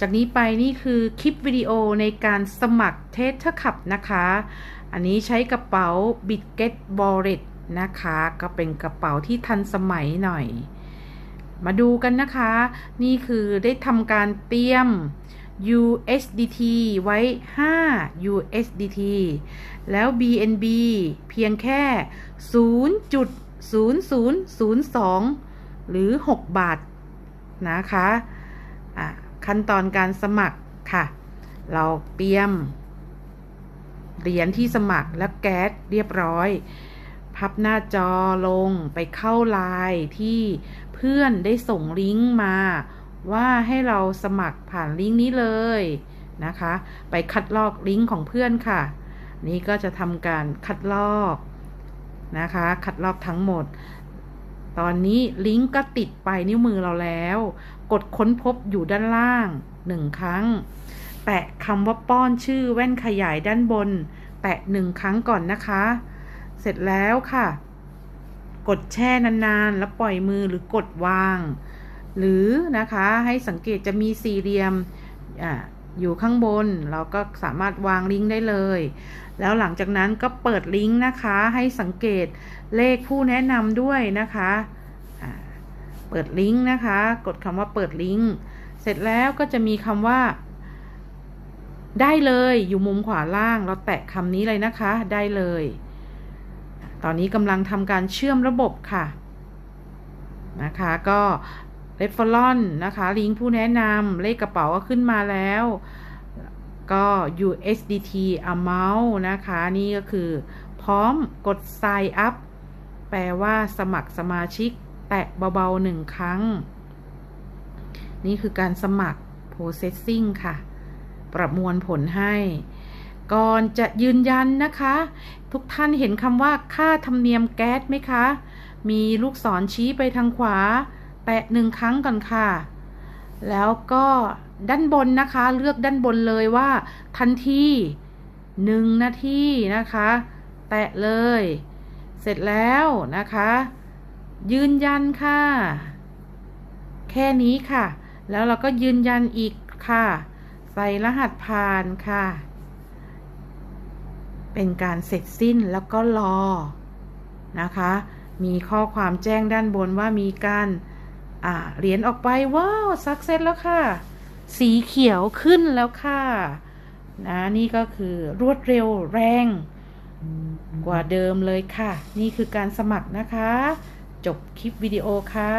จากนี้ไปนี่คือคลิปวิดีโอในการสมัครเทสเทอร์ขับนะคะ อันนี้ใช้กระเป๋า b i t g e t w a l l e t นะคะ ก็เป็นกระเป๋าที่ทันสมัยหน่อย มาดูกันนะคะ นี่คือได้ทำการเตรียม USDT ไว้ 5 USDT แล้ว BNB เพียงแค่ 0.0002 หรือ 6 บาทนะคะ อะ ขั้นตอนการสมัครค่ะ เราเตรียมเหรียญที่สมัครและแก๊สเรียบร้อย พับหน้าจอลงไปเข้าไลน์ที่เพื่อนได้ส่งลิงก์มา ว่าให้เราสมัครผ่านลิงก์นี้เลยนะคะ ไปคัดลอกลิงก์ของเพื่อนค่ะ นี่ก็จะทำการคัดลอกนะคะ คัดลอกทั้งหมด ตอนนี้ลิงก์ก็ติดไปนิ้วมือเราแล้ว กดค้นพบอยู่ด้านล่างหนึ่งครั้งแปะคำว่าป้อนชื่อแว่นขยายด้านบนแปะหนึ่งครั้งก่อนนะคะ เสร็จแล้วค่ะ กดแช่นานๆ แล้วปล่อยมือหรือกดวาง หรือนะคะให้สังเกตจะมีสี่เหลี่ยม อยู่ข้างบน เราก็สามารถวางลิงก์ได้เลย แล้วหลังจากนั้นก็เปิดลิงก์นะคะให้สังเกตเลขผู้แนะนำด้วยนะคะเปิดลิงก์นะคะ กดคำว่าเปิดลิงก์เสร็จแล้วก็จะมีคำว่า ได้เลยอยู่มุมขวาล่าง เราแตะคำนี้เลยนะคะ ได้เลย ตอนนี้กำลังทำการเชื่อมระบบค่ะนะคะ ก็ เรฟเฟอรอนนะคะ ลิงก์ผู้แนะนำเลขกระเป๋าก็ขึ้นมาแล้ว ก็ USDT amount นะคะ นี่ก็คือ พร้อมกด sign up แปลว่าสมัครสมาชิก แตะเบาๆหนึ่งครั้ง นี่คือการสมัคร processing ค่ะ ประมวลผลให้ ก่อนจะยืนยันนะคะ ทุกท่านเห็นคำว่าค่าธรรมเนียมแก๊สไหมคะ มีลูกศรชี้ไปทางขวา แปะหนึ่งครั้งก่อนค่ะ แล้วก็ด้านบนนะคะ เลือกด้านบนเลยว่า ทันทีหนึ่งนาทีนะคะ แตะเลย เสร็จแล้วนะคะ ยืนยันค่ะ แค่นี้ค่ะ แล้วเราก็ยืนยันอีกค่ะ ใส่รหัสผ่านค่ะ เป็นการเสร็จสิ้นแล้วก็รอนะคะ มีข้อความแจ้งด้านบนว่ามีการ อ่าเหรียญออกไป ว้าวสักเซตแล้วค่ะ สีเขียวขึ้นแล้วค่ะนะนี่ก็คือรวดเร็วแรง กว่าเดิมเลยค่ะ นี่คือการสมัครนะคะ จบคลิปวิดีโอค่ะ